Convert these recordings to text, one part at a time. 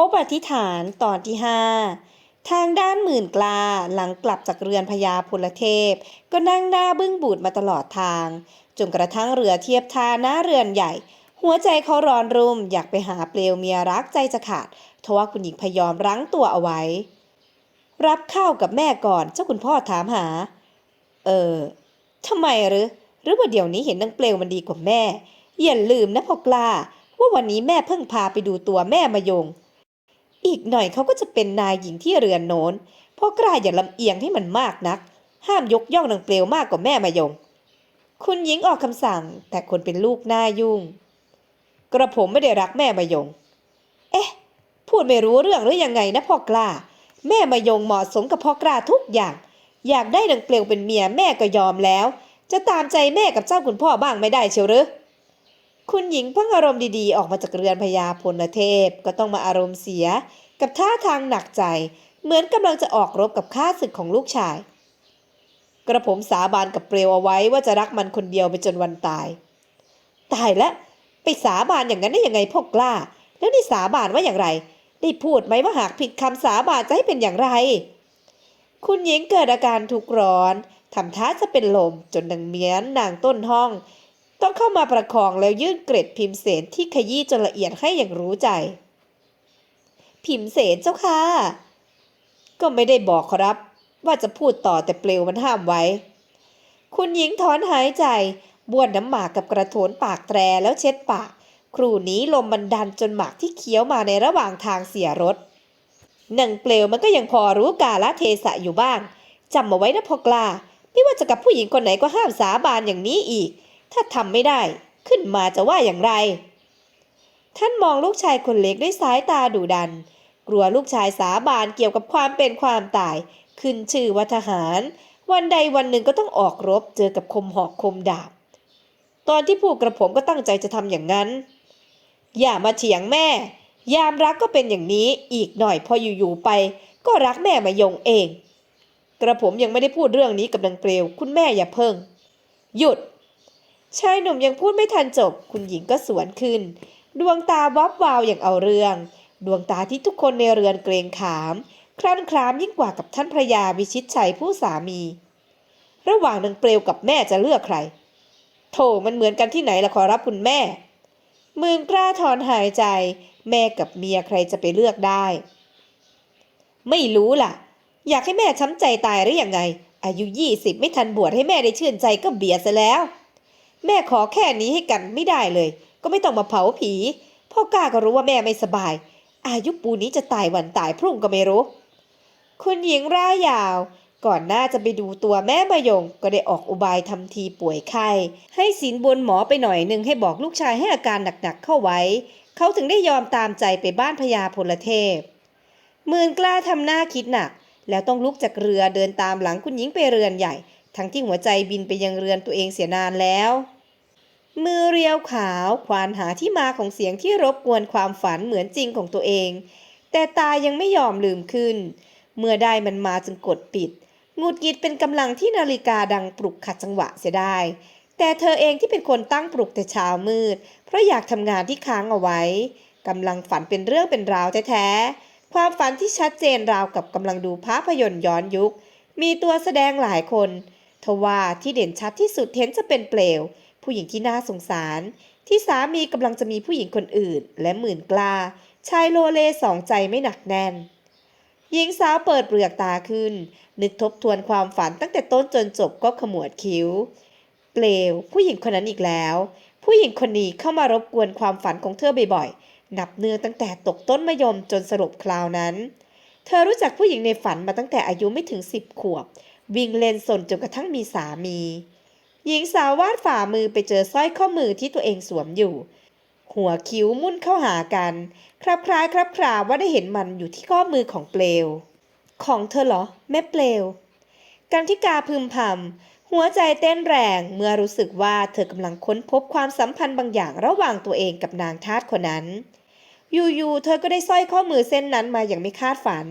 พบอธิษฐานตอนที่ห้าทางด้านหมื่นกลาหลังกลับจากเรือนพญาพลเทพ ก็นั่งหน้าบึ้งบูดมาตลอดทางจนกระทั่งเรือเทียบท่าหน้าเรือนใหญ่ หัวใจเขาร้อนรุ่มอยากไปหาเปลวเมียรักใจจะขาดทว่าคุณหญิงพยอมรั้งตัวเอาไว้ รับข้าวกับแม่ก่อนเจ้าคุณพ่อถามหา เออทำไมหรือ หรือว่าเดี๋ยวนี้เห็นนางเปลวมันดีกว่าแม่อย่าลืมนะพ่อกล้า ว่าวันนี้แม่เพิ่งพาไปดูตัวแม่มายง อีกหน่อยเขาก็จะเป็นนายหญิงที่เรือนโน้นพ่อกล้าอย่าลำเอียงให้มันมากนัก ห้ามยกย่องนางเปลวมากกว่าแม่มายง คุณหญิงออกคำสั่ง แต่คนเป็นลูกหน้ายุ่ง กระผมไม่ได้รักแม่มายง เอ๊ะ พูดไม่รู้เรื่องหรือยังไงนะพ่อกล้า แม่มายงเหมาะสมกับพ่อกล้าทุกอย่าง อยากได้นางเปลวเป็นเมียแม่ก็ยอมแล้ว จะตามใจแม่กับเจ้าคุณพ่อบ้างไม่ได้เชียวหรือ คุณหญิงเพิ่งอารมณ์ดีๆ ออกมาจากเรือนพญาพลเทพก็ต้องมาอารมณ์เสีย กับท่าทางหนักใจ เหมือนกำลังจะออกรบกับข้าศึกของลูกชาย กระผมสาบานกับเปลวเอาไว้ว่าจะรักมันคนเดียวไปจนวันตาย ตายแล้วไปสาบานอย่างนั้นได้ยังไงพ่อกล้า แล้วนี่สาบานว่าอย่างไร ได้พูดไหมว่าหากผิดคำสาบานจะให้เป็นอย่างไร คุณหญิงเกิดอาการทุกข์ร้อนทำท่าจะเป็นลมจนนางเมียนนางต้นห้อง ต้องเข้ามาประคองแล้วยื่นเกร็ดพิมพ์เสนที่ขยี้จนละเอียดให้อย่างรู้ใจ พิมพ์เสนเจ้าค่ะ ก็ไม่ได้บอกครับ ว่าจะพูดต่อแต่เปลวมันห้ามไว้ คุณหญิงถอนหายใจบ้วนน้ำหมากกับกระโถนปากแตรแล้วเช็ดปาก ครูนี้ลมบันดันจนหมากที่เคี้ยวมาในระหว่างทางเสียรถหนังเปลวมันก็ยังพอรู้กาละเทศะอยู่บ้างจำมาไว้นะพอกลาไม่ว่าจะกับผู้หญิงคนไหนก็ห้ามสาบานอย่างนี้อีก ถ้าทำไม่ได้ขึ้นมาจะว่าอย่างไร ท่านมองลูกชายคนเล็กด้วยสายตาดุดัน กลัวลูกชายสาบานเกี่ยวกับความเป็นความตาย ขึ้นชื่อว่าทหาร วันใดวันหนึ่งก็ต้องออกรบเจอกับคมหอกคมดาบ ตอนที่พูดกระผมก็ตั้งใจจะทำอย่างนั้น อย่ามาเถียงแม่ ยามรักก็เป็นอย่างนี้อีกหน่อยพออยู่ๆไป ก็รักแม่มายงเอง กระผมยังไม่ได้พูดเรื่องนี้กับนางเปลว คุณแม่อย่าเพิ่ง หยุด ชายหนุ่มยังพูดไม่ทันจบ คุณหญิงก็สวนขึ้น ดวงตาวับวาวอย่างเอาเรื่อง ดวงตาที่ทุกคนในเรือนเกรงขาม ครั่นครามยิ่งกว่ากับท่านพระยาวิชิตชัยผู้สามี ระหว่างนางเปลวกับแม่จะเลือกใครโถมันเหมือนกันที่ไหนล่ะขอรับคุณแม่มืนกล้าถอนหายใจ แม่กับเมียใครจะไปเลือกได้ ไม่รู้ล่ะ อยากให้แม่ช้ำใจตายหรือยังไง อายุยี่สิบไม่ทันบวชให้แม่ได้ชื่นใจก็เบียดซะแล้ว แม่ขอแค่นี้ให้กันไม่ได้เลย ก็ไม่ต้องมาเผาผี พ่อก้าก็รู้ว่าแม่ไม่สบาย อายุปูนี้จะตายวันตายพรุ่งก็ไม่รู้ คุณหญิงร่ายยาว ก่อนหน้าจะไปดูตัวแม่มายง ก็ได้ออกอุบายทำทีป่วยไข้ ให้สินบนหมอไปหน่อยหนึ่งให้บอกลูกชายให้อาการหนักๆเข้าไว้ เขาถึงได้ยอมตามใจไปบ้านพญาพลเทพมื่นกล้าทำหน้าคิดหนัก แล้วต้องลุกจากเรือเดินตามหลังคุณหญิงไปเรือนใหญ่ ทั้งที่หัวใจบินไปยังเรือนตัวเองเสียนานแล้ว มือเรียวขาวควานหาที่มาของเสียงที่รบกวนความฝันเหมือนจริงของตัวเอง แต่ตายังไม่ยอมลืมขึ้น เมื่อได้มันมาจึงกดปิดหงุดหงิดเป็นกำลังที่นาฬิกาดังปลุกขัดจังหวะเสียได้ แต่เธอเองที่เป็นคนตั้งปลุกแต่เช้ามืด เพราะอยากทำงานที่ค้างเอาไว้กำลังฝันเป็นเรื่องเป็นราวแท้ๆความฝันที่ชัดเจนราวกับกำลังดูภาพยนตร์ย้อนยุค มีตัวแสดงหลายคนทว่าที่เด่นชัดที่สุดเห็นจะเป็นเปลว ผู้หญิงที่น่าสงสาร ที่สามีกำลังจะมีผู้หญิงคนอื่น และหมื่นกล้าชายโลเลสองใจไม่หนักแน่น หญิงสาวเปิดเปลือกตาขึ้น นึกทบทวนความฝันตั้งแต่ต้นจนจบก็ขมวดคิ้ว เปลว ผู้หญิงคนนั้นอีกแล้ว ผู้หญิงคนนี้เข้ามารบกวนความฝันของเธอบ่อยๆ นับเนื่องตั้งแต่ตกต้นมะยมจนสรุปคราวนั้น เธอรู้จักผู้หญิงในฝันมาตั้งแต่อายุไม่ถึงสิบขวบ วิ่งเล่นสนจนกระทั่งมีสามี หญิงสาววาดฝ่ามือไปเจอสร้อยข้อมือที่ตัวเองสวมอยู่ หัวคิ้วมุ่นเข้าหากัน ครับคล้ายครับคราว่าได้เห็นมันอยู่ที่ข้อมือของเปลว ของเธอเหรอ แม่เปลวกันทิกาพึมพำหัวใจเต้นแรงเมื่อรู้สึกว่าเธอกำลังค้นพบความสัมพันธ์บางอย่างระหว่างตัวเองกับนางทาสคนนั้นอยู่ๆเธอก็ได้สร้อยข้อมือเส้นนั้นมาอย่างไม่คาดฝัน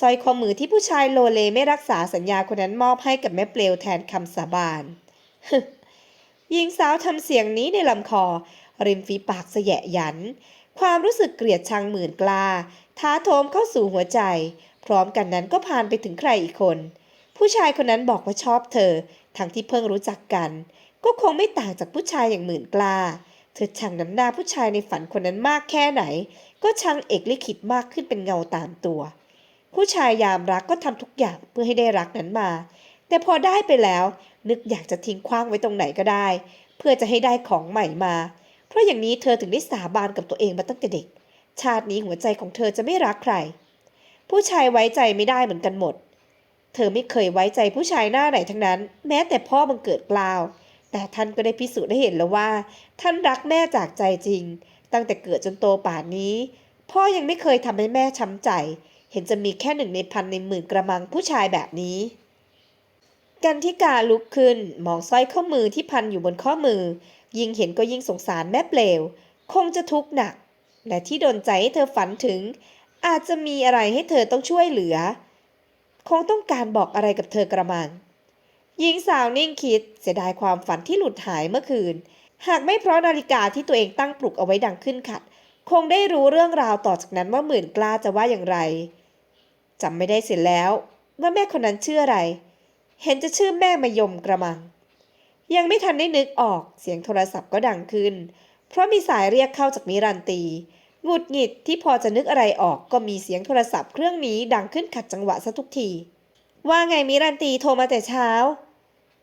สร้อยข้อมือที่ผู้ชายโลเลไม่รักษาสัญญาคนนั้นมอบให้กับแม่เปลวแทนคำสาบาน หญิงสาวทำเสียงนี้ในลำคอ ริมฝีปากเสยะหยัน ความรู้สึกเกลียดชังหมื่นกลาท้าโถมเข้าสู่หัวใจ พร้อมกันนั้นก็ผ่านไปถึงใครอีกคน ผู้ชายคนนั้นบอกว่าชอบเธอ ทั้งที่เพิ่งรู้จักกัน ก็คงไม่ต่างจากผู้ชายอย่างหมื่นกลาเธอชังน้ำหน้าผู้ชายในฝันคนนั้นมากแค่ไหน ก็ชังเอกลิขิตมากขึ้นเป็นเงาตามตัว ผู้ชายยามรักก็ทำทุกอย่างเพื่อให้ได้รักนั้นมา แต่พอได้ไปแล้ว นึกอยากจะทิ้งขว้างไว้ตรงไหนก็ได้ เพื่อจะให้ได้ของใหม่มา เพราะอย่างนี้เธอถึงได้สาบานกับตัวเองมาตั้งแต่เด็ก ชาตินี้หัวใจของเธอจะไม่รักใคร ผู้ชายไว้ใจไม่ได้เหมือนกันหมด เธอไม่เคยไว้ใจผู้ชายหน้าไหนทั้งนั้น แม้แต่พ่อบังเกิดกล่าว แต่ท่านก็ได้พิสูจน์ได้เห็นแล้วว่า ท่านรักแม่จากใจจริง ตั้งแต่เกิดจนโตป่านนี้ พ่อยังไม่เคยทำให้แม่ช้ำใจ เห็นจะมีแค่หนึ่งในพันในหมื่นกระมังผู้ชายแบบนี้ กันทิกาลุกขึ้นมองสร้อยข้อมือที่พันอยู่บนข้อมือ ยิ่งเห็นก็ยิ่งสงสารแม่เปลว คงจะทุกข์หนัก และที่โดนใจให้เธอฝันถึง อาจจะมีอะไรให้เธอต้องช่วยเหลือ คงต้องการบอกอะไรกับเธอกระมังหญิงสาวนิ่งคิดเสียดายความฝันที่หลุดหายเมื่อคืน หากไม่เพราะนาฬิกาที่ตัวเองตั้งปลุกเอาไว้ดังขึ้นขัด คงได้รู้เรื่องราวต่อจากนั้นว่าหมื่นกล้าจะว่าอย่างไรจำไม่ได้เสร็จแล้วว่าแม่คนนั้นชื่ออะไร เห็นจะชื่อแม่มายมกระมัง ยังไม่ทันได้นึกออกเสียงโทรศัพท์ก็ดังขึ้น เพราะมีสายเรียกเข้าจากมิรันตีหงุดหงิดที่พอจะนึกอะไรออกก็มีเสียงโทรศัพท์เครื่องนี้ดังขึ้นขัดจังหวะซะทุกที ว่าไงมิรันตีโทรมาแต่เช้า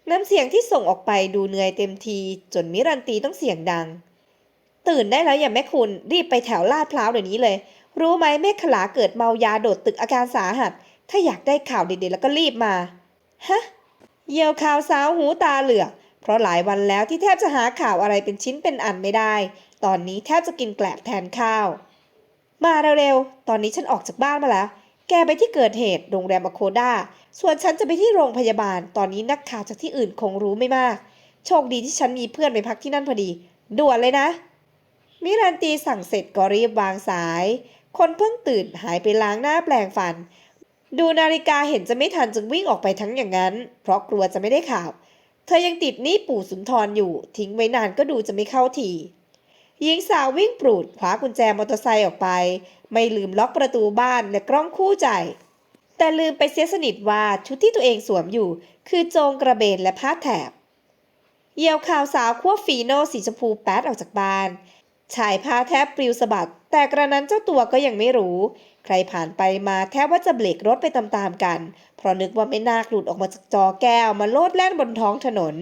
น้ำเสียงที่ส่งออกไปดูเหนื่อยเต็มที จนมิรันตีต้องเสียงดัง ตื่นได้แล้วอย่าแม่คุณรีบไปแถวลาดพร้าวเดี๋ยวนี้เลย รู้ไหมแม่ขลาเกิดเมายาโดดตึกอาการสาหัส ถ้าอยากได้ข่าวเด็ดๆแล้วก็รีบมา ฮะเหยี่ยวข่าวสาวหูตาเหลือกเพราะหลายวันแล้วที่แทบจะหาข่าวอะไรเป็นชิ้นเป็นอันไม่ได้ ตอนนี้แทบจะกินแกลบแทนข้าว มาเร็วๆ ตอนนี้ฉันออกจากบ้านมาแล้ว แกไปที่เกิดเหตุโรงแรมอโคดาส่วนฉันจะไปที่โรงพยาบาล ตอนนี้นักข่าวจากที่อื่นคงรู้ไม่มาก โชคดีที่ฉันมีเพื่อนไปพักที่นั่นพอดี ด่วนเลยนะ มิรันตีสั่งเสร็จก็รีบวางสาย คนเพิ่งตื่นหายไปล้างหน้าแปลงฟัน ดูนาฬิกาเห็นจะไม่ทันจึงวิ่งออกไปทั้งอย่างนั้น เพราะกลัวจะไม่ได้ข่าว เธอยังติดหนี้ปู่สุนทรอยู่ ทิ้งไว้นานก็ดูจะไม่เข้าทีหญิงสาววิ่งปรูดคว้ากุญแจมอเตอร์ไซค์ออกไป ไม่ลืมล็อกประตูบ้านและกล้องคู่ใจ แต่ลืมไปเสียสนิทว่าชุดที่ตัวเองสวมอยู่ คือโจงกระเบนและผ้าแถบเหยี่ยวข่าวสาวควฟีโนสีชมพูแป๊ดออกจากบ้าน ชายผ้าแทบปลิวสะบัด แต่กระนั้นเจ้าตัวก็ยังไม่รู้ ใครผ่านไปมาแทบว่าจะเบรกรถไปตามๆกัน เพราะนึกว่าไม่น่าหลุดออกมาจากจอแก้วมาโลดแล่นบนท้องถนน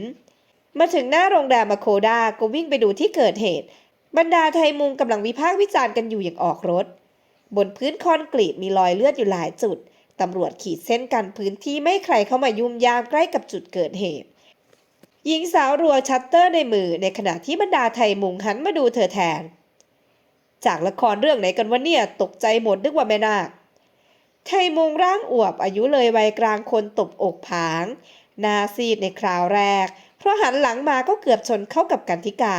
มาถึงหน้าโรงแรมมาโคดาก็วิ่งไปดูที่เกิดเหตุ บรรดาไทยมุงกำลังวิพากษ์วิจารณ์กันอยู่อย่างออกรถ บนพื้นคอนกรีตมีรอยเลือดอยู่หลายจุดตำรวจขีดเส้นกันพื้นที่ไม่ใครเข้ามายุ่มยามใกล้กับจุดเกิดเหตุ หญิงสาวรัวชัตเตอร์ในมือในขณะที่บรรดาไทยมุงหันมาดูเธอแทน จากละครเรื่องไหนกันวะเนี่ยตกใจหมดนึกว่าแม่นาคไทยมุงร่างอวบอายุเลยวัยกลางคนตบอกผางหน้าซีดในคราวแรก เพราะหันหลังมาก็เกือบชนเข้ากับกันทิกา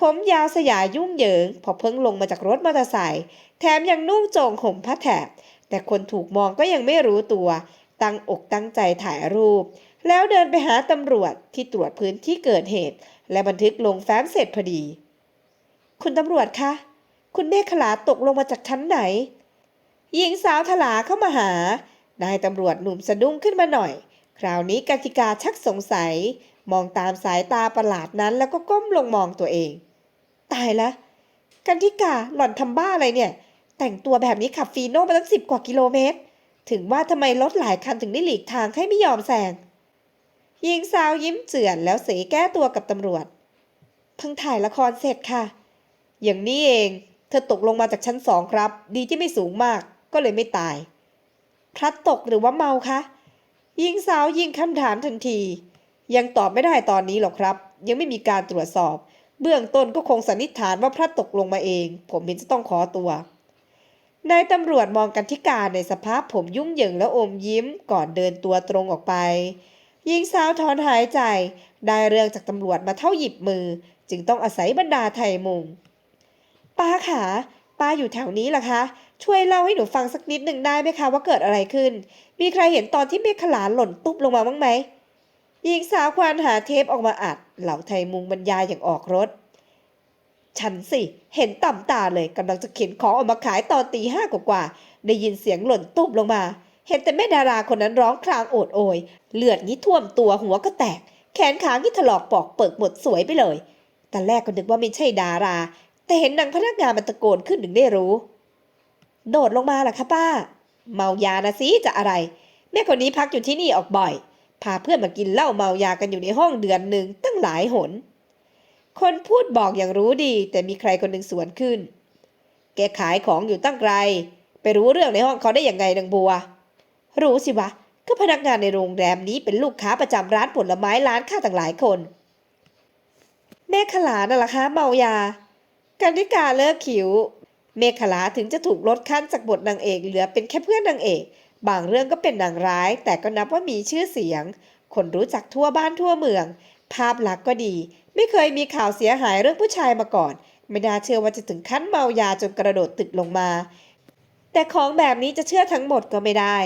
ผมยาวสยายยุ่งเหยิง พอเพิ่งลงมาจากรถมอเตอร์ไซค์แถมยังนุ่งโจงห่มผ้าแถบแต่คนถูกมองก็ยังไม่รู้ตัว ตั้งอกตั้งใจถ่ายรูป แล้วเดินไปหาตำรวจที่ตรวจพื้นที่เกิดเหตุ และบันทึกลงแฟ้มเสร็จพอดี คุณตำรวจคะ คุณเมฆขลาตกลงมาจากชั้นไหน หญิงสาวถลาเข้ามาหา นายตำรวจหนุ่มสะดุ้งขึ้นมาหน่อย คราวนี้กติกาชักสงสัย มองตามสายตาประหลาดนั้นแล้วก็ก้มลงมองตัวเอง ตายละกันทิกาหล่อนทำบ้าอะไรเนี่ย แต่งตัวแบบนี้ขับฟีโน่มาตั้งสิบกว่ากิโลเมตร ถึงว่าทำไมรถหลายคันถึงได้หลีกทางให้ไม่ยอมแซง หญิงสาวยิ้มเจือนแล้วเสแก้ตัวกับตำรวจ เพิ่งถ่ายละครเสร็จค่ะ อย่างนี้เอง เธอตกลงมาจากชั้นสองครับ ดีที่ไม่สูงมาก ก็เลยไม่ตาย พลัดตกหรือว่าเมาคะหญิงสาวยิงคำถามทันที ยังตอบไม่ได้ตอนนี้หรอกครับ ยังไม่มีการตรวจสอบ เบื้องต้นก็คงสันนิษฐานว่าพลัดตกลงมาเอง ผมเห็นจะต้องขอตัวนายตำรวจมองกันที่การในสภาพผมยุ่งเหยิงและอมยิ้มก่อนเดินตัวตรงออกไป หญิงสาวถอนหายใจ ได้เรื่องจากตำรวจมาเท่าหยิบมือ จึงต้องอาศัยบรรดาไทยมุง ป้าขาป้าอยู่แถวนี้เหรอคะ ช่วยเล่าให้หนูฟังสักนิดหนึ่งได้ไหมคะว่าเกิดอะไรขึ้น มีใครเห็นตอนที่เมฆขลาหล่นตุ๊บลงมาบ้างไหมหญิงสาวควานหาเทปออกมาอัด เหล่าไทยมุงบรรยายอย่างออกรถ ฉันสิ เห็นต่ำตาเลยกำลังจะเข็นของออกมาขายตอนตีห้ากว่าๆได้ยินเสียงหล่นตุบลงมา เห็นแต่แม่ดาราคนนั้นร้องครางโอดโอย เลือดงี้ท่วมตัวหัวก็แตก แขนขางี้ถลอกปอกเปิกหมดสวยไปเลย แต่แรกก็นึกว่าไม่ใช่ดารา แต่เห็นนางพนักงานมันตะโกนขึ้นถึงได้รู้ โดดลงมาล่ะคะป้า เมายานะสิจะอะไร แม่คนนี้พักอยู่ที่นี่ออกบ่อย พาเพื่อนมากินเหล้าเมายากันอยู่ในห้องเดือนหนึ่งตั้งหลายหน คนพูดบอกอย่างรู้ดี แต่มีใครคนหนึ่งสวนขึ้น แกขายของอยู่ตั้งไกล ไปรู้เรื่องในห้องเขาได้ยังไงนางบัว รู้สิวะ ก็พนักงานในโรงแรมนี้เป็นลูกค้าประจำร้านผลไม้ร้านข้าต่างหลายคนแม่ขลาน่ะล่ะคะเมายากันนิกาเลิกขิวเมฆลาถึงจะถูกลดขั้นจากบทนางเอกเหลือเป็นแค่เพื่อนนางเอก บางเรื่องก็เป็นนางร้าย แต่ก็นับว่ามีชื่อเสียง คนรู้จักทั่วบ้านทั่วเมือง ภาพลักษณ์ก็ดี ไม่เคยมีข่าวเสียหายเรื่องผู้ชายมาก่อน ไม่น่าเชื่อว่าจะถึงขั้นเมายาจนกระโดดตึกลงมา แต่ของแบบนี้จะเชื่อทั้งหมดก็ไม่ได้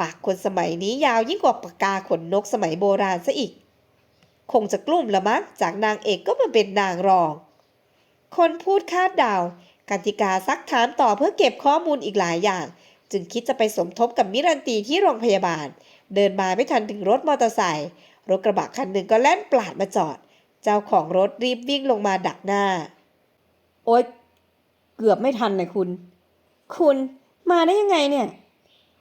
ปากคนสมัยนี้ยาวยิ่งกว่าปากกาขนนกสมัยโบราณซะอีก คงจะกลุ่มละมั้งจากนางเอกก็มาเป็นนางรอง คนพูดคาดเดากันติกาซักถามต่อเพื่อเก็บข้อมูลอีกหลายอย่าง จึงคิดจะไปสมทบกับมิรันตีที่โรงพยาบาล เดินมาไม่ทันถึงรถมอเตอร์ไซค์รถกระบะคันหนึ่งก็แล่นปลาดมาจอด เจ้าของรถรีบวิ่งลงมาดักหน้า โอ๊ยเกือบไม่ทันเลยคุณ คุณมาได้ยังไงเนี่ย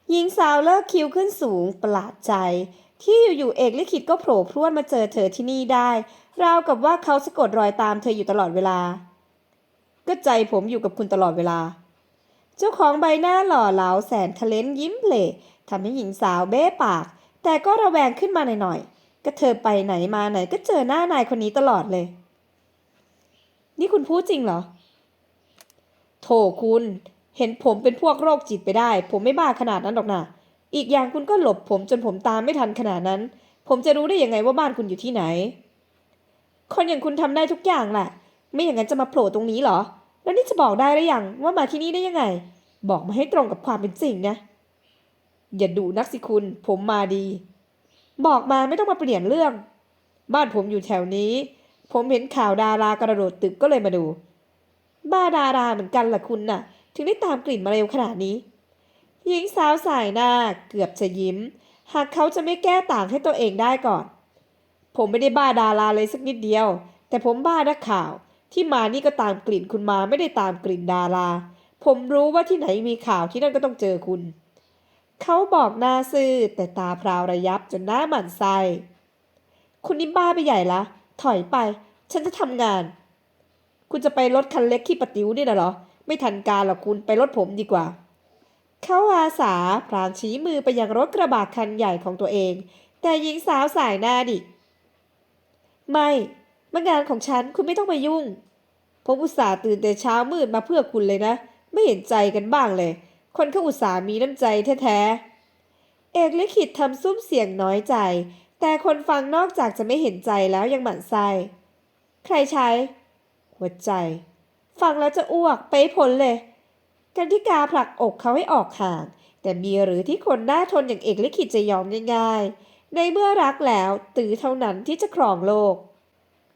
หญิงสาวเลิกคิ้วขึ้นสูงประหลาดใจ ที่อยู่ๆเอกลิขิตก็โผล่พรวดมาเจอเธอที่นี่ได้ ราวกับว่าเขาสะกดรอยตามเธออยู่ตลอดเวลา ก็ใจผมอยู่กับคุณตลอดเวลา เจ้าของใบหน้าหล่อเหลาแสนทะเลนยิ้มเปล่ทำให้หญิงสาวเบ้ปาก แต่ก็ระแวงขึ้นมาหน่อยๆก็เธอไปไหนมาไหนก็เจอหน้านายคนนี้ตลอดเลย นี่คุณพูดจริงเหรอโถคุณ เห็นผมเป็นพวกโรคจิตไปได้ ผมไม่บ้าขนาดนั้นหรอกนะอีกอย่างคุณก็หลบผมจนผมตามไม่ทันขนาดนั้น ผมจะรู้ได้ยังไงว่าบ้านคุณอยู่ที่ไหน คนอย่างคุณทำได้ทุกอย่างแหละ ไม่อย่างนั้นจะมาโผล่ตรงนี้เหรอ แล้วนี่จะบอกได้หรือยังว่ามาที่นี่ได้ยังไง บอกมาให้ตรงกับความเป็นจริงนะ อย่าดูนักสิคุณ ผมมาดี บอกมาไม่ต้องมาเปลี่ยนเรื่อง บ้านผมอยู่แถวนี้ ผมเห็นข่าวดารากระโดดตึกก็เลยมาดู บ้าดาราเหมือนกันล่ะคุณน่ะ ถึงได้ตามกลิ่นมาเร็วขนาดนี้ หญิงสาวสายหน้าเกือบจะยิ้ม หากเขาจะไม่แก้ต่างให้ตัวเองได้ก่อน ผมไม่ได้บ้าดาราเลยสักนิดเดียว แต่ผมบ้านักข่าวที่มานี่ก็ตามกลิ่นคุณมาไม่ได้ตามกลิ่นดารา ผมรู้ว่าที่ไหนมีข่าวที่นั่นก็ต้องเจอคุณ เขาบอกหน้าซื่อแต่ตาพราวระยับจนหน้าหมันไส้คุณนี่บ้าไปใหญ่ละ ถอยไป ฉันจะทำงาน คุณจะไปรถคันเล็กขี้ปะติ๋วนี่นะเหรอ ไม่ทันการหรอกคุณไปรถผมดีกว่า เขาอาสาพรางชี้มือไปยังรถกระบะคันใหญ่ของตัวเอง แต่หญิงสาวสายหน้าดิ ไม่มางานของฉันคุณไม่ต้องมายุ่ง ผมอุตส่าห์ตื่นแต่เช้ามืดมาเพื่อคุณเลยนะ ไม่เห็นใจกันบ้างเลย คนเขาอุตส่าห์มีน้ำใจแท้ๆ เอกลิขิตทำซุ้มเสียงน้อยใจ แต่คนฟังนอกจากจะไม่เห็นใจแล้วยังหมั่นไส้ใครใช้ หัวใจ ฟังแล้วจะอ้วกไปให้พ้นเลยกันทิกาผลักอกเขาให้ออกห่าง แต่มีหรือที่คนหน้าทนอย่างเอกลิขิตจะยอมง่ายๆ ในเมื่อรักแล้วตือเท่านั้นที่จะครองโลก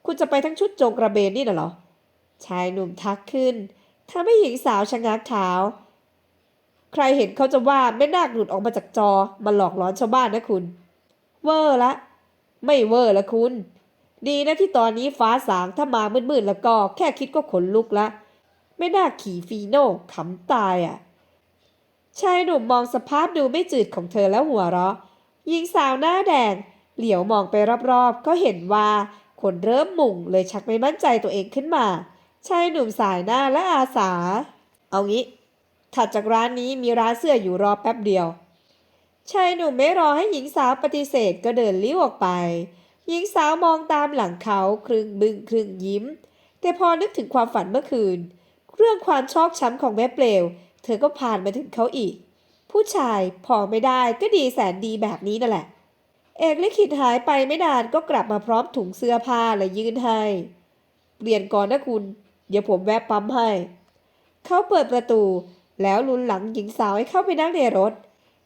คุณจะไปทั้งชุดโจงกระเบนนี่น่ะเหรอ ชายหนุ่มทักขึ้นทำให้หญิงสาวชะงักเท้า ใครเห็นเขาจะว่าแม่นาคหลุดออกมาจากจอมาหลอกล้อนชาวบ้านนะคุณ เวอร์ละ ไม่เวอร์ละคุณ ดีนะที่ตอนนี้ฟ้าสางถ้ามามืดๆแล้วก็แค่คิดก็ขนลุกละ ไม่น่าขี่ฟีโน่ขำตายอะชายหนุ่มมองสภาพดูไม่จืดของเธอแล้วหัวเราะหญิงสาวหน้าแดง เหลียวมองไปรอบๆ ก็เห็นว่าคนเริ่มหมุ่งเลยชักไม่มั่นใจตัวเองขึ้นมาชายหนุ่มสายหน้าและอาสา เอางี้ ถัดจากร้านนี้มีร้านเสื้ออยู่รอแป๊บเดียวชายหนุ่มไม่รอให้หญิงสาวปฏิเสธก็เดินลี้วออกไป หญิงสาวมองตามหลังเขาครึ่งบึงครึ่งยิ้ม แต่พอนึกถึงความฝันเมื่อคืน เรื่องความชอกช้ำของแม่เปลว เธอก็ผ่านมาถึงเขาอีก ผู้ชายพอไม่ได้ก็ดีแสนดีแบบนี้นั่นแหละ เอกลิขิตหายไปไม่นานก็กลับมาพร้อมถุงเสื้อผ้าและยื่นให้เปลี่ยนก่อนนะคุณ เดี๋ยวผมแวะปั๊มให้ เขาเปิดประตู แล้วลุนหลังหญิงสาวให้เข้าไปนั่งในรถ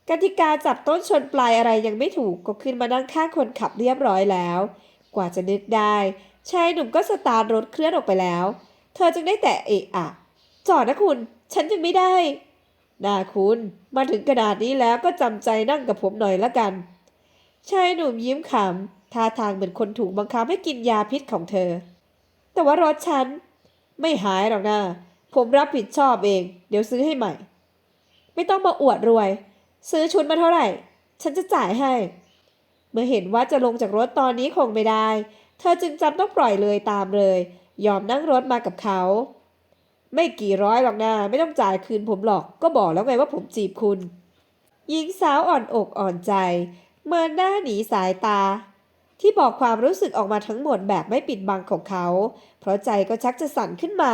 กติกาจับต้นชนปลายอะไรยังไม่ถูกก็ขึ้นมานั่งข้างคนขับเรียบร้อยแล้ว กว่าจะนึกได้ชายหนุ่มก็สตาร์ทรถเคลื่อนออกไปแล้ว เธอจึงได้แต่เอะอะจอดนะคุณ ฉันยังไม่ได้นาคุณมาถึงขนาดนี้แล้วก็จำใจนั่งกับผมหน่อยละกัน ชายหนุ่มยิ้มขำท่าทางเหมือนคนถูกบังคับให้กินยาพิษของเธอ แต่ว่ารถฉัน ไม่หายหรอกนะผมรับผิดชอบเอง เดี๋ยวซื้อให้ใหม่ ไม่ต้องมาอวดรวย ซื้อชุดมาเท่าไหร่ ฉันจะจ่ายให้ เมื่อเห็นว่าจะลงจากรถตอนนี้คงไม่ได้ เธอจึงจำต้องปล่อยเลยตามเลย ยอมนั่งรถมากับเขา ไม่กี่ร้อยหรอกนะไม่ต้องจ่ายคืนผมหรอก ก็บอกแล้วไงว่าผมจีบคุณ หญิงสาวอ่อนอกอ่อนใจ เมินหน้าหนีสายตา ที่บอกความรู้สึกออกมาทั้งหมดแบบไม่ปิดบังของเขา เพราะใจก็ชักจะสั่นขึ้นมา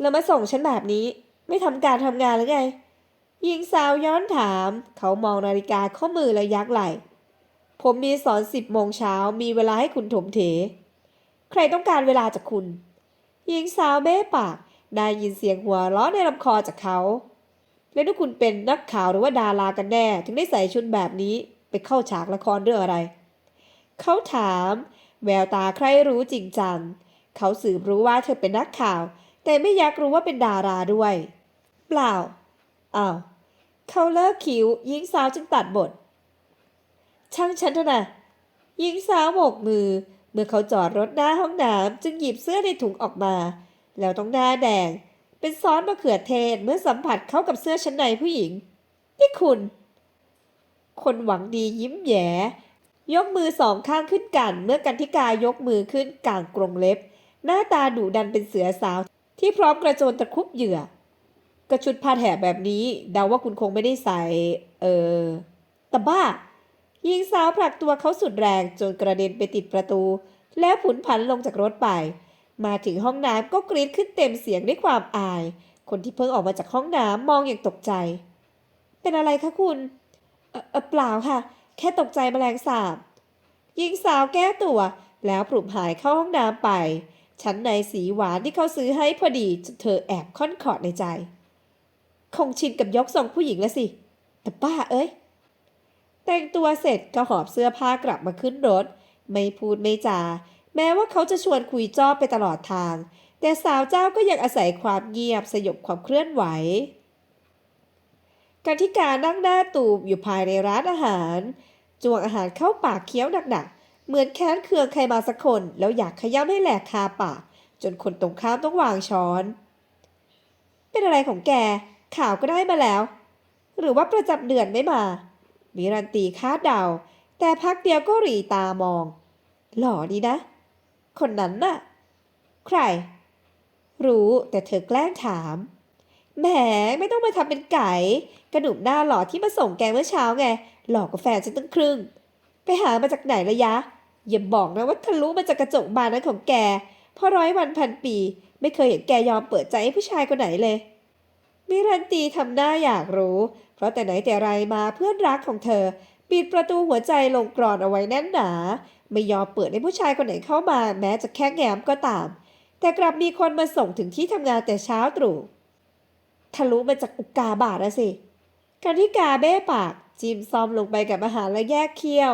แล้วมาส่งฉันแบบนี้ ไม่ทำการทำงานหรือไง หญิงสาวย้อนถาม เขามองนาฬิกาข้อมือและยักไหล่ผมมีสอนสิบโมงเช้ามีเวลาให้คุณถมเถ ใครต้องการเวลาจากคุณ หญิงสาวเบ้ปาก ได้ยินเสียงหัวเราะในลำคอจากเขา แล้วถ้าคุณเป็นนักข่าวหรือว่าดารากันแน่ ถึงได้ใส่ชุดแบบนี้ไปเข้าฉากละครเรื่องอะไร เขาถาม แววตาใครรู้จริงจัง เขาสืบรู้ว่าเธอเป็นนักข่าว แต่ไม่อยากรู้ว่าเป็นดาราด้วย เปล่า อ้าวเขาเลิกคิ้วหญิงสาวจึงตัดบท ช่างฉันเถอะนะหญิงสาวโบกมือ เมื่อเขาจอดรถหน้าห้องน้ำจึงหยิบเสื้อในถุงออกมา แล้วต้องหน้าแดง เป็นซอสมะเขือเทศเมื่อสัมผัสเข้ากับเสื้อชั้นในผู้หญิง นี่คุณ คนหวังดียิ้มแย้ยกมือสองข้างขึ้นกัน เมื่อกันทิกายกมือขึ้นกลางกรงเล็บ หน้าตาดุดันเป็นเสือสาว ที่พร้อมกระโจนตะคุบเหยื่อ กระชุดผ้าแถบแบบนี้เดาว่าคุณคงไม่ได้ใส่ เออแต่บ้าหญิงสาวผลักตัวเขาสุดแรงจนกระเด็นไปติดประตู แล้วผุนผันลงจากรถไป มาถึงห้องน้ำก็กรีดขึ้นเต็มเสียงด้วยความอาย คนที่เพิ่งออกมาจากห้องน้ำมองอย่างตกใจ เป็นอะไรคะคุณเอ่อเอ่อเปล่าค่ะ แค่ตกใจแมลงสาบหญิงสาวแก้ตัว แล้วปลุกหายเข้าห้องน้ำไป ชั้นในสีหวานที่เขาซื้อให้พอดีจนเธอแอบค่อนขอดในใจ คงชินกับยกทรงผู้หญิงแล้วสิ แต่ป้าเอ้ย แต่งตัวเสร็จก็หอบเสื้อผ้ากลับมาขึ้นรถ ไม่พูดไม่จา แม้ว่าเขาจะชวนคุยจ้อไปตลอดทาง แต่สาวเจ้าก็ยังอาศัยความเงียบสยบความเคลื่อนไหวกันทิการนั่งหน้าตูบอยู่ภายในร้านอาหาร จวงอาหารเข้าปากเคี้ยวหนักๆ เหมือนแค้นเคืองใครมาสักคน แล้วอยากขย้ำให้แหลกคาปากจนคนตรงข้ามต้องวางช้อน เป็นอะไรของแก ข่าวก็ได้มาแล้ว หรือว่าประจับเดือนไม่มา มิรันตีคาดเดา แต่พักเดียวก็หรีตามอง หล่อดีนะ คนนั้นน่ะ ใคร รู้แต่เธอแกล้งถาม แหมไม่ต้องมาทำเป็นไก่ กระหนุ่มหน้าหล่อที่มาส่งแกเมื่อเช้าไง หลอกกับแฟนฉันตั้งครึ่ง ไปหามาจากไหนละยะ อย่าบอกนะว่าทะลุมาจากกระจกบานนั้นของแกเพราะร้อยวันพันปี ไม่เคยเห็นแกยอมเปิดใจให้ผู้ชายคนไหนเลย มิรันตีทำหน้าอยากรู้ เพราะแต่ไหนแต่ไรมาเพื่อนรักของเธอ ปิดประตูหัวใจลงกรอนเอาไว้แน่นหนา ไม่ยอมเปิดให้ผู้ชายคนไหนเข้ามา แม้จะแค่แง้มก็ตาม แต่กลับมีคนมาส่งถึงที่ทำงานแต่เช้าตรู่ทะลุมาจากอุกกาบาตอะสิกันที่กาเบ้ปาก จิ้มซอมลงไปกับอาหารและแยกเคี้ยว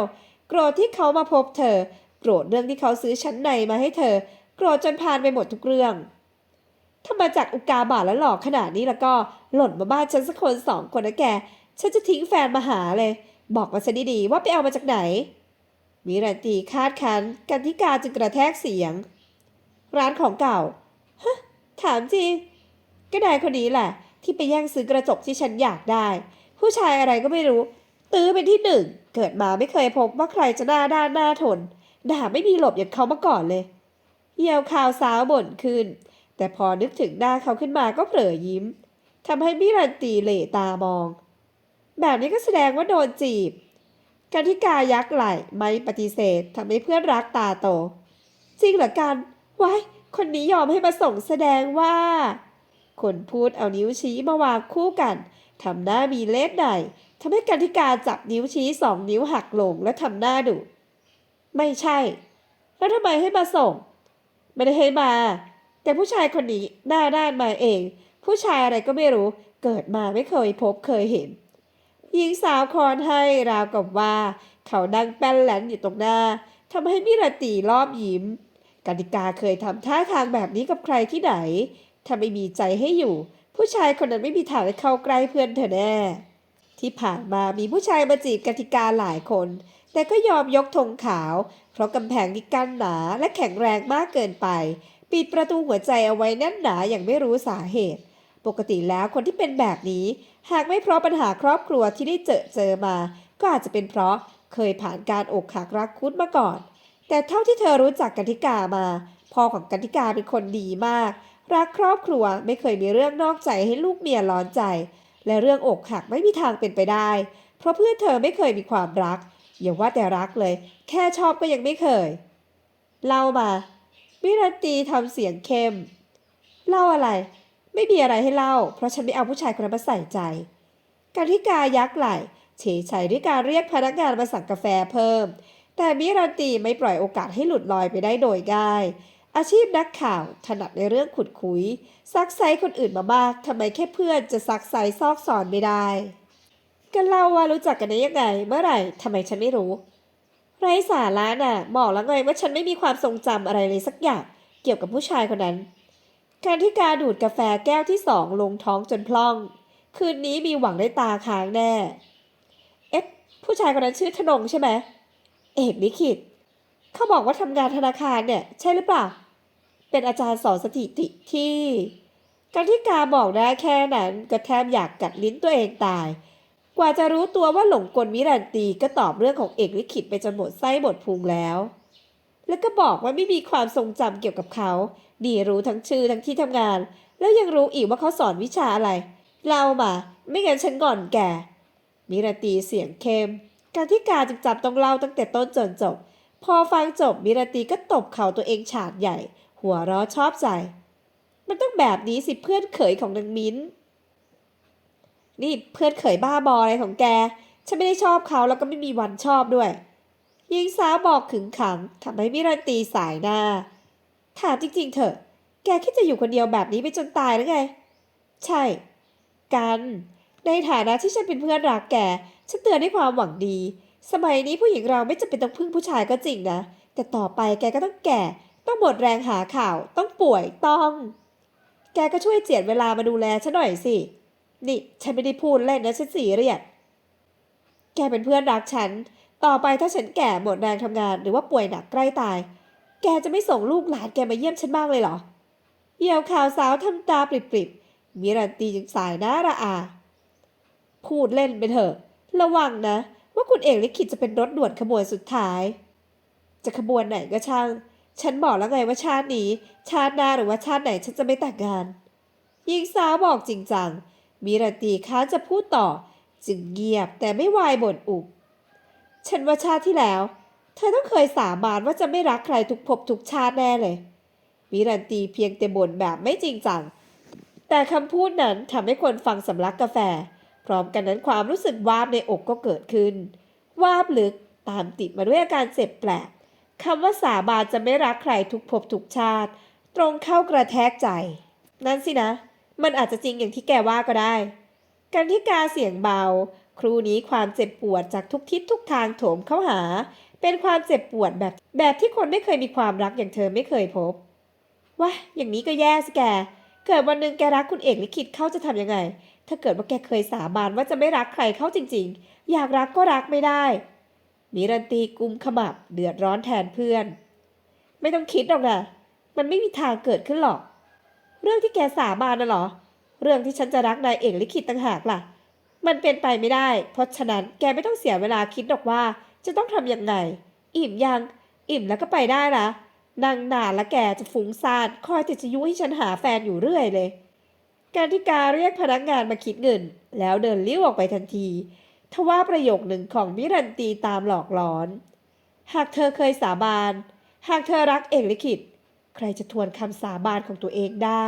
โกรธที่เขามาพบเธอ โกรธเรื่องที่เขาซื้อชั้นในมาให้เธอ โกรธจนพานไปหมดทุกเรื่อง ถ้ามาจากอุกาบาตแล้วหลอกขนาดนี้แล้วก็หล่นมาบ้านฉันสักคนสองคนนะแก ฉันจะทิ้งแฟนมาหาเลย บอกมาซะดีๆว่าไปเอามาจากไหน มิรันตีคาดคันกันทิกาจึงกระแทกเสียง ร้านของเก่าฮะถามจริงก็นายคนนี้แหละ ที่ไปแย่งซื้อกระจกที่ฉันอยากได้ ผู้ชายอะไรก็ไม่รู้ ตื้อเป็นที่หนึ่ง เกิดมาไม่เคยพบว่าใครจะหน้าด้านหน้าทนด่าไม่มีหลบอย่างเขามาก่อนเลยเหี่ยวข่าวสาวบ่นขึ้น แต่พอนึกถึงหน้าเขาขึ้นมาก็เผลอยิ้มทำให้มิรันตีเหล่ตามอง แบบนี้ก็แสดงว่าโดนจีบกันทิกายักไหลไม่ปฏิเสธทำให้เพื่อนรักตาโต จริงเหรอกันว้ายคนนี้ยอมให้มาส่งแสดงว่า คนพูดเอานิ้วชี้มาวางคู่กันทำหน้ามีเล็ดใหญ่ทำให้กันทิกาจับนิ้วชี้สองนิ้วหักลงและทำหน้าดุ ไม่ใช่ แล้วทำไมให้มาส่ง ไม่ได้ให้มา แต่ผู้ชายคนนี้หน้าด้านมาเอง ผู้ชายอะไรก็ไม่รู้ เกิดมาไม่เคยพบเคยเห็น หญิงสาวคอนให้ราวกับว่า เขานั่งแป้นแหลนอยู่ตรงหน้าทำให้มิรตีรอบยิ้มกติกาเคยทำท่าทางแบบนี้กับใครที่ไหน ถ้าไม่มีใจให้อยู่ ผู้ชายคนนั้นไม่มีทางได้เข้าใกล้เพื่อนเธอแน่ ที่ผ่านมามีผู้ชายมาจีบกติกาหลายคน แต่ก็ยอมยกธงขาว เพราะกำแพงที่กั้นหนาและแข็งแรงมากเกินไป ปิดประตูหัวใจเอาไว้แน่นหนาอย่างไม่รู้สาเหตุ ปกติแล้วคนที่เป็นแบบนี้ หากไม่เพราะปัญหาครอบครัวที่ได้เจอเจอมา ก็อาจจะเป็นเพราะเคยผ่านการอกหักรักคุดมาก่อน แต่เท่าที่เธอรู้จักกันทิกามาพ่อของกันทิกาเป็นคนดีมาก รักครอบครัวไม่เคยมีเรื่องนอกใจให้ลูกเมียร้อนใจ และเรื่องอกหักไม่มีทางเป็นไปได้ เพราะเพื่อนเธอไม่เคยมีความรักอย่าว่าแต่รักเลย แค่ชอบก็ยังไม่เคย เล่ามา วิรันตีทำเสียงเข้ม เล่าอะไร ไม่มีอะไรให้เล่า เพราะฉันไม่เอาผู้ชายคนนั้นมาใส่ใจ การทิกายักไหลเฉยชัยด้วยการเรียกพนักงานมาสั่งกาแฟเพิ่ม แต่มิรันตีไม่ปล่อยโอกาสให้หลุดลอยไปได้โดยง่าย อาชีพนักข่าวถนัดในเรื่องขุดคุย ซักไซคนอื่นมามากทำไมแค่เพื่อนจะซักไซซอกซอนไม่ได้ก็เล่าว่ารู้จักกันได้ยังไง เมื่อไหร่ทำไมฉันไม่รู้ ไร้สาระน่ะบอกแล้วไงว่าฉันไม่มีความทรงจำอะไรเลยสักอย่างเกี่ยวกับผู้ชายคนนั้น การที่กาดูดกาแฟแก้วที่สองลงท้องจนพล่อง คืนนี้มีหวังได้ตาค้างแน่ เอ๊ะผู้ชายคนนั้นชื่อธนงใช่ไหมเอกลิขิตเขาบอกว่าทำงานธนาคารเนี่ย ใช่หรือเปล่า เป็นอาจารย์สอนสถิติที่ การที่กาบอกได้แค่นั้นก็แทบอยากกัดลิ้นตัวเองตาย กว่าจะรู้ตัวว่าหลงกลมิรันตีก็ตอบเรื่องของเอกลิขิตไปจนหมดไส้หมดพุงแล้ว แล้วก็บอกว่าไม่มีความทรงจำเกี่ยวกับเขา ดีรู้ทั้งชื่อทั้งที่ทำงาน แล้วยังรู้อีกว่าเขาสอนวิชาอะไรเล่ามาไม่งั้นฉันก่อนแกมิรันตีเสียงเข้ม การที่กาจึงจับต้องเล่าตั้งแต่ต้นจนจบ พอฟังจบมิรันตีก็ตบเข่าตัวเองฉาดใหญ่ หัวเราะชอบใจ มันต้องแบบนี้สิเพื่อนเขยของนางมิ้น นี่เพื่อนเขยบ้าบออะไรของแก ฉันไม่ได้ชอบเขาแล้วก็ไม่มีวันชอบด้วยยิงสาวบอกขึงขังทำให้มิรันตีสายหน้า ถามจริง ๆ เถอะ แกคิดจะอยู่คนเดียวแบบนี้ไปจนตายหรือไง ใช่ กัน ในฐานะที่ฉันเป็นเพื่อนรักแก ฉันเตือนด้วยความหวังดี สมัยนี้ผู้หญิงเราไม่จำเป็นต้องพึ่งผู้ชายก็จริงนะ แต่ต่อไปแกก็ต้องแก่ ต้องหมดแรงหาข่าว ต้องป่วย ต้อง แกก็ช่วยเจียดเวลามาดูแลฉันหน่อยสิ นี่ฉันไม่ได้พูดเล่นนะฉันสีเรียสแกเป็นเพื่อนรักฉัน ต่อไปถ้าฉันแก่หมดแรงทำงานหรือว่าป่วยหนักใกล้ตาย แกจะไม่ส่งลูกหลานแกมาเยี่ยมฉันบ้างเลยเหรอเหยี่ยวข่าวสาวทำตาปริบๆมิรันตีจึงสายหน้าระอา พูดเล่นไปเถอะ ระวังนะ ว่าคุณเอกลิขิตจะเป็นรถด่วนขบวนสุดท้าย จะขบวนไหนก็ช่าง ฉันบอกแล้วไงว่าชาตินี้ ชาติหน้าหรือว่าชาติไหนฉันจะไม่แต่งงานหญิงสาวบอกจริงจัง มีรันตีค้าจะพูดต่อ จึงเงียบแต่ไม่วายบ่นอุบฉันว่าชาติที่แล้ว เธอต้องเคยสาบานว่าจะไม่รักใครทุกภพทุกชาติแน่เลยมิรันตีเพียงแต่บ่นแบบไม่จริงจัง แต่คำพูดนั้นทำให้คนฟังสำลักกาแฟ พร้อมกันนั้นความรู้สึกวาบในอกก็เกิดขึ้น วาบลึกตามติดมาด้วยอาการเจ็บแปลกคำว่าสาบานจะไม่รักใครทุกภพทุกชาติ ตรงเข้ากระแทกใจ นั่นสินะ มันอาจจะจริงอย่างที่แกว่าก็ได้ กันที่กาเสียงเบา ครูนี้ความเจ็บปวดจากทุกทิศทุกทางโถมเข้าหา เป็นความเจ็บปวดแบบแบบที่คนไม่เคยมีความรักอย่างเธอไม่เคยพบว้าอย่างนี้ก็แย่สิแก เกิดวันหนึ่งแกรักคุณเอกลิขิตเข้าจะทำยังไง ถ้าเกิดว่าแกเคยสาบานว่าจะไม่รักใครเข้าจริง ๆ อยากรักก็รักไม่ได้นิรันตีกุมขมับเดือดร้อนแทนเพื่อน ไม่ต้องคิดหรอกนะมันไม่มีทางเกิดขึ้นหรอก เรื่องที่แกสาบานน่ะเหรอ เรื่องที่ฉันจะรักนายเอกลิขิตต่างหากล่ะ มันเป็นไปไม่ได้ เพราะฉะนั้นแกไม่ต้องเสียเวลาคิดหรอกว่า จะต้องทำยังไง อิ่มยัง อิ่มแล้วก็ไปได้ละนางนานและแกจะฟุ้งซ่านคอยแต่จะยุให้ฉันหาแฟนอยู่เรื่อยเลย การที่การเรียกพนักงานมาคิดเงิน แล้วเดินเลี้ยวออกไปทันทีทว่าประโยคหนึ่งของมิรันตีตามหลอกหลอน หากเธอเคยสาบาน หากเธอรักเอกลิขิต ใครจะทวนคำสาบานของตัวเองได้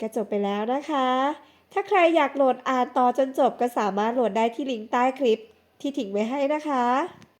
ก็จบไปแล้วนะคะ ถ้าใครอยากโหลดอ่านต่อจนจบก็สามารถโหลดได้ที่ลิงก์ใต้คลิปที่ทิ้งไว้ให้นะคะ